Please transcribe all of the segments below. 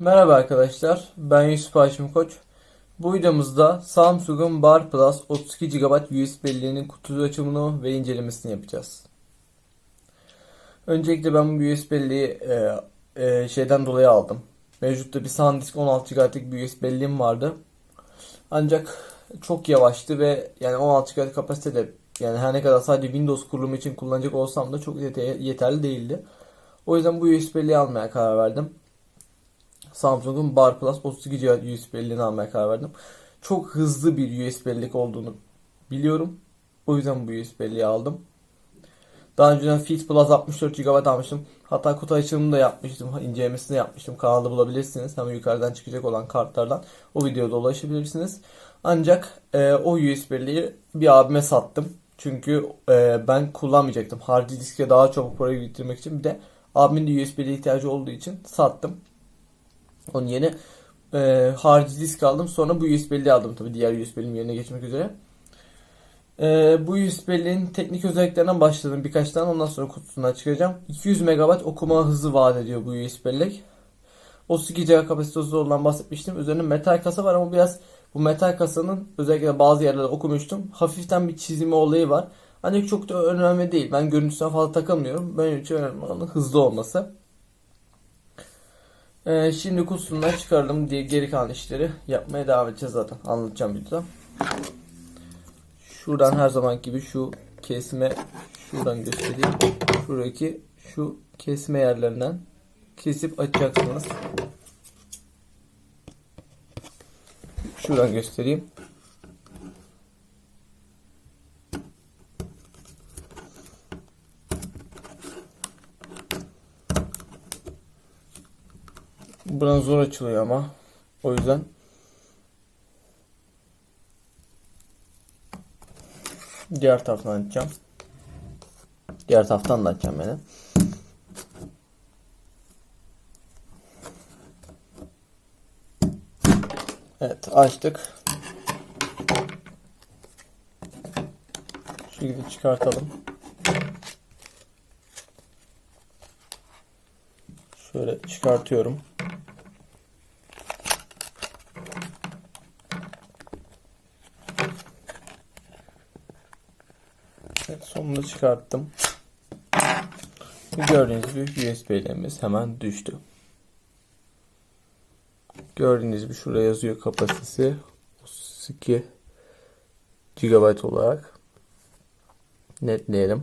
Merhaba arkadaşlar, ben Yusuf Haşim Koç. Bu videomuzda Samsung'un Bar Plus 32 GB USB belleğinin kutu açımını ve incelemesini yapacağız. Öncelikle ben bu USB belleği e, e, şeyden dolayı aldım. Mevcutta bir SanDisk 16 GB'lık bir USB belleğim vardı. Ancak çok yavaştı ve yani 16 GB kapasitede yani her ne kadar sadece Windows kurulumu için kullanacak olsam da çok yete- yeterli değildi. O yüzden bu USB belleği almaya karar verdim. Samsung'un Bar Plus 32 GB USB belleğini almaya karar verdim. Çok hızlı bir USB bellek olduğunu biliyorum. O yüzden bu USB belleği aldım. Daha önceden Fit Plus 64 GB almıştım. Hatta kutu açılımını da yapmıştım. incelemesini yapmıştım. Kanalda bulabilirsiniz. Hemen yukarıdan çıkacak olan kartlardan o videoda ulaşabilirsiniz. Ancak e, o USB belleği bir abime sattım. Çünkü e, ben kullanmayacaktım. Hard diske daha çabuk para biriktirmek için. Bir de abimin de USB belleğe ihtiyacı olduğu için sattım. Onun yerine e, harici disk aldım. Sonra bu USB'li aldım tabii diğer USB'nin yerine geçmek üzere. E, bu USB'nin teknik özelliklerinden başladım birkaç tane. Ondan sonra kutusundan çıkacağım. 200 MB okuma hızı vaat ediyor bu USB'lik. 32 GB kapasitesi olan bahsetmiştim. Üzerinde metal kasa var ama biraz bu metal kasanın özellikle bazı yerlerde okumuştum. Hafiften bir çizimi olayı var. Ancak çok da önemli değil. Ben görüntüsüne fazla takılmıyorum. Benim için önemli olan hızlı olması. Ee, şimdi kutusundan çıkardım diye geri kalan işleri yapmaya devam edeceğiz zaten. Anlatacağım videoda. Şuradan her zaman gibi şu kesme şuradan göstereyim. Şuradaki şu kesme yerlerinden kesip açacaksınız. Şuradan göstereyim. Buranın zor açılıyor ama. O yüzden diğer taraftan açacağım. Diğer taraftan da açacağım yani. Evet açtık. Şu şekilde çıkartalım. Şöyle çıkartıyorum. Evet, sonunda çıkarttım. Gördüğünüz gibi USB'lerimiz hemen düştü. Gördüğünüz gibi şuraya yazıyor kapasitesi 32 GB olarak. Netleyelim.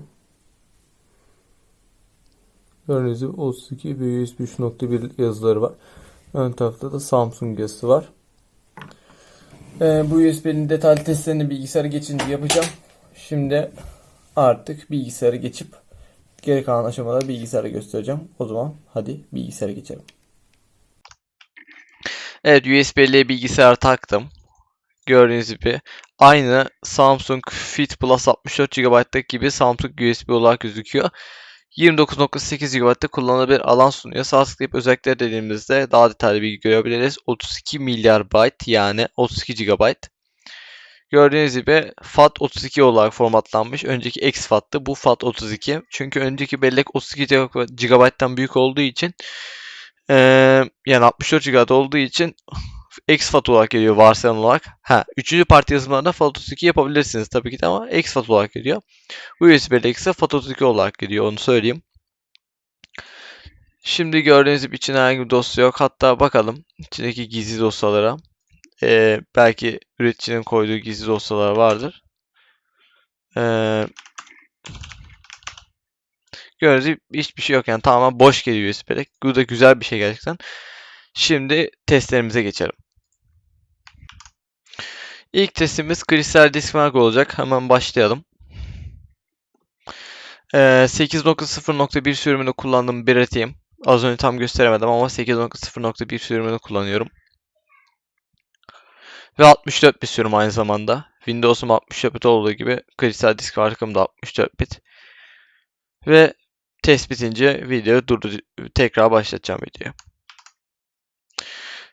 Gördüğünüz gibi 32 ve USB 3.1 yazıları var. Ön tarafta da Samsung yazısı var. Ee, bu USB'nin detaylı testlerini bilgisayara geçince yapacağım. Şimdi artık bilgisayara geçip geri kalan aşamaları bilgisayara göstereceğim. O zaman hadi bilgisayara geçelim. Evet USB'li bilgisayar taktım. Gördüğünüz gibi aynı Samsung Fit Plus 64 GB'lık gibi Samsung USB olarak gözüküyor. 29.8 GB'da kullanılabilir alan sunuyor. Sağ tıklayıp özellikler dediğimizde daha detaylı bilgi görebiliriz. 32 milyar byte yani 32 GB. Gördüğünüz gibi FAT32 olarak formatlanmış. Önceki exFAT'tı. Bu FAT32. Çünkü önceki bellek 32 GB'dan büyük olduğu için eee, yani 64 GB olduğu için exFAT olarak geliyor varsayılan olarak. Ha, üçüncü parti yazılımlarında FAT32 yapabilirsiniz tabii ki de ama exFAT olarak geliyor. Bu USB bellek ise FAT32 olarak geliyor onu söyleyeyim. Şimdi gördüğünüz gibi içinde herhangi bir dosya yok. Hatta bakalım içindeki gizli dosyalara. Ee, belki üreticinin koyduğu gizli dosyalar vardır. Ee, gördüğünüz gibi hiçbir şey yok yani tamamen boş geliyor USB bellek. Bu da güzel bir şey gerçekten. Şimdi testlerimize geçelim. İlk testimiz kristal disk mark olacak. Hemen başlayalım. Ee, 8.0.1 sürümünü kullandığım bir. Az önce tam gösteremedim ama 8.0.1 sürümünü kullanıyorum. Ve 64 bit sürüm aynı zamanda. Windows'um 64 bit olduğu gibi kristal disk markım da 64 bit. Ve test bitince video durdu. Tekrar başlatacağım videoyu.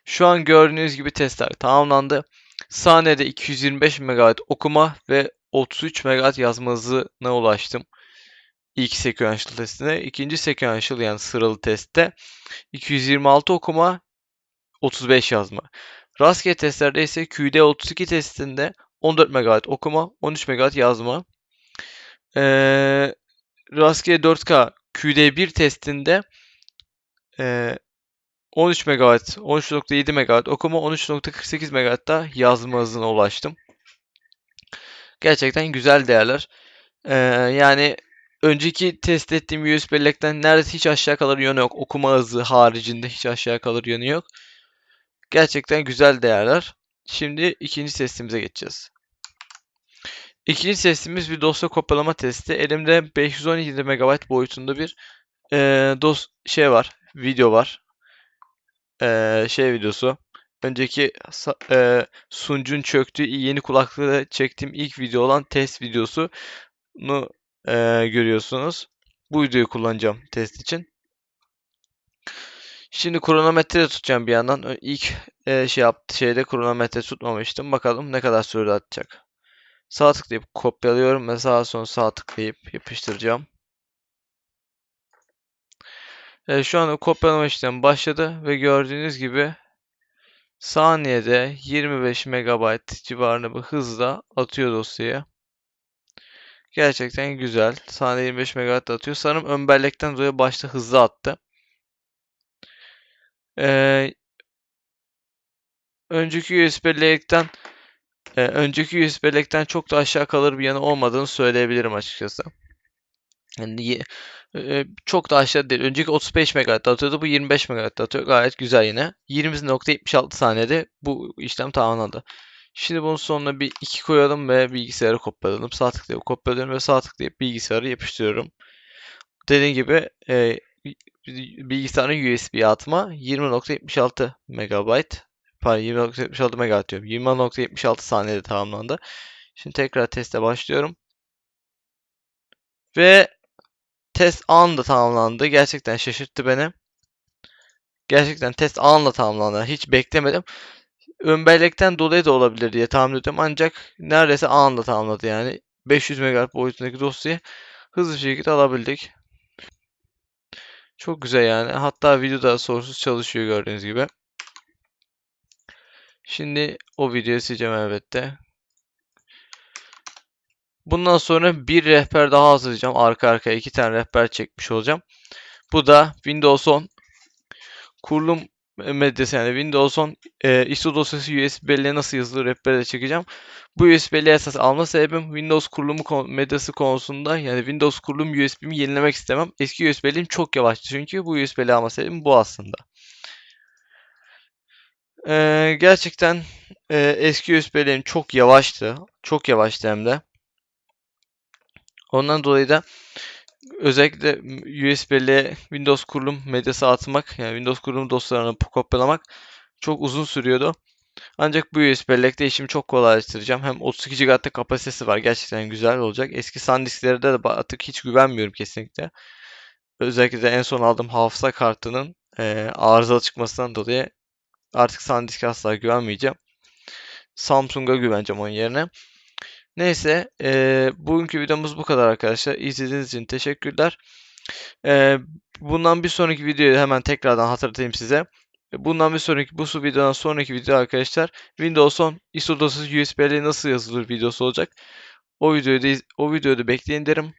Şu an gördüğünüz gibi testler tamamlandı. Saniyede 225 MB okuma ve 33 MB yazma hızına ulaştım. İlk sequential testine. İkinci sequential yani sıralı testte 226 okuma 35 yazma. Rastgele testlerde ise QD32 testinde 14 MB okuma, 13 MB yazma. Ee, rastgele 4K QD1 testinde ee, 13 MB, 13.7 MB okuma, 13.48 MB da yazma hızına ulaştım. Gerçekten güzel değerler. Ee, yani önceki test ettiğim USB bellekten neredeyse hiç aşağı kalır yönü yok. Okuma hızı haricinde hiç aşağı kalır yönü yok. Gerçekten güzel değerler. Şimdi ikinci testimize geçeceğiz. İkinci testimiz bir dosya kopyalama testi. Elimde 517 MB boyutunda bir e, dos şey var, video var. E, şey videosu. Önceki e, sunucun çöktüğü yeni kulaklığı çektiğim ilk video olan test videosunu e, görüyorsunuz. Bu videoyu kullanacağım test için. Şimdi kronometre de tutacağım bir yandan. İlk e, şey yaptı şeyde kronometre tutmamıştım. Bakalım ne kadar sürede atacak. Sağ tıklayıp kopyalıyorum ve sağa sonra sağ tıklayıp yapıştıracağım. E, şu anda kopyalama işlemi başladı ve gördüğünüz gibi saniyede 25 MB civarında bir hızla atıyor dosyayı. Gerçekten güzel. Saniyede 25 MB atıyor. Sanırım ön bellekten dolayı başta hızlı attı. Ee, önceki USB bellekten e, önceki USB bellekten çok da aşağı kalır bir yanı olmadığını söyleyebilirim açıkçası. Yani ye- e, çok da aşağı değil. Önceki 35 MB atıyordu. Bu 25 MB atıyor. Gayet güzel yine. 20.76 saniyede bu işlem tamamlandı. Şimdi bunun sonuna bir 2 koyalım ve bilgisayarı kopyalayalım. Sağ tıklayıp kopyalıyorum ve sağ tıklayıp bilgisayarı yapıştırıyorum. Dediğim gibi e, bilgisayarın USB atma 20.76 MB pardon 20.76 MB diyorum. 20.76 saniyede tamamlandı. Şimdi tekrar teste başlıyorum. Ve test anında tamamlandı. Gerçekten şaşırttı beni. Gerçekten test anında tamamlandı. Hiç beklemedim. Ön bellekten dolayı da olabilir diye tahmin ediyorum. Ancak neredeyse anında tamamladı yani. 500 MB boyutundaki dosyayı hızlı bir şekilde alabildik. Çok güzel yani. Hatta videoda sorunsuz çalışıyor gördüğünüz gibi. Şimdi o videoyu sileceğim elbette. Bundan sonra bir rehber daha hazırlayacağım. Arka arkaya iki tane rehber çekmiş olacağım. Bu da Windows 10 kurulum medyası yani Windows 10 e, ISO dosyası USB belleğe nasıl yazılır rehberi de çekeceğim. Bu USB belleği esas alma sebebim Windows kurulumu medyası konusunda yani Windows kurulum USB'mi yenilemek istemem. Eski USB belleğim çok yavaştı çünkü bu USB belleği alma sebebim bu aslında. Ee, gerçekten e, eski USB belleğim çok yavaştı. Çok yavaştı hem de. Ondan dolayı da özellikle USB belleğe Windows kurulum medyası atmak, yani Windows kurulum dosyalarını kopyalamak çok uzun sürüyordu. Ancak bu USB bellekte işimi çok kolaylaştıracağım. Hem 32 GB kapasitesi var. Gerçekten güzel olacak. Eski SanDisk'lere de artık hiç güvenmiyorum kesinlikle. Özellikle de en son aldığım hafıza kartının e, arızalı çıkmasından dolayı artık SanDisk'e asla güvenmeyeceğim. Samsung'a güveneceğim onun yerine. Neyse, e, bugünkü videomuz bu kadar arkadaşlar. İzlediğiniz için teşekkürler. E, bundan bir sonraki videoyu hemen tekrardan hatırlatayım size. Bundan bir sonraki, bu videodan sonraki video arkadaşlar Windows 10 ISO dosyası USB'li nasıl yazılır videosu olacak. O videoyu da, o videoyu da bekleyin derim.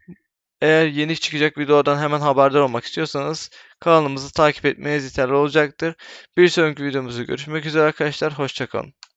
Eğer yeni çıkacak videodan hemen haberdar olmak istiyorsanız kanalımızı takip etmeniz yeterli olacaktır. Bir sonraki videomuzda görüşmek üzere arkadaşlar. Hoşçakalın.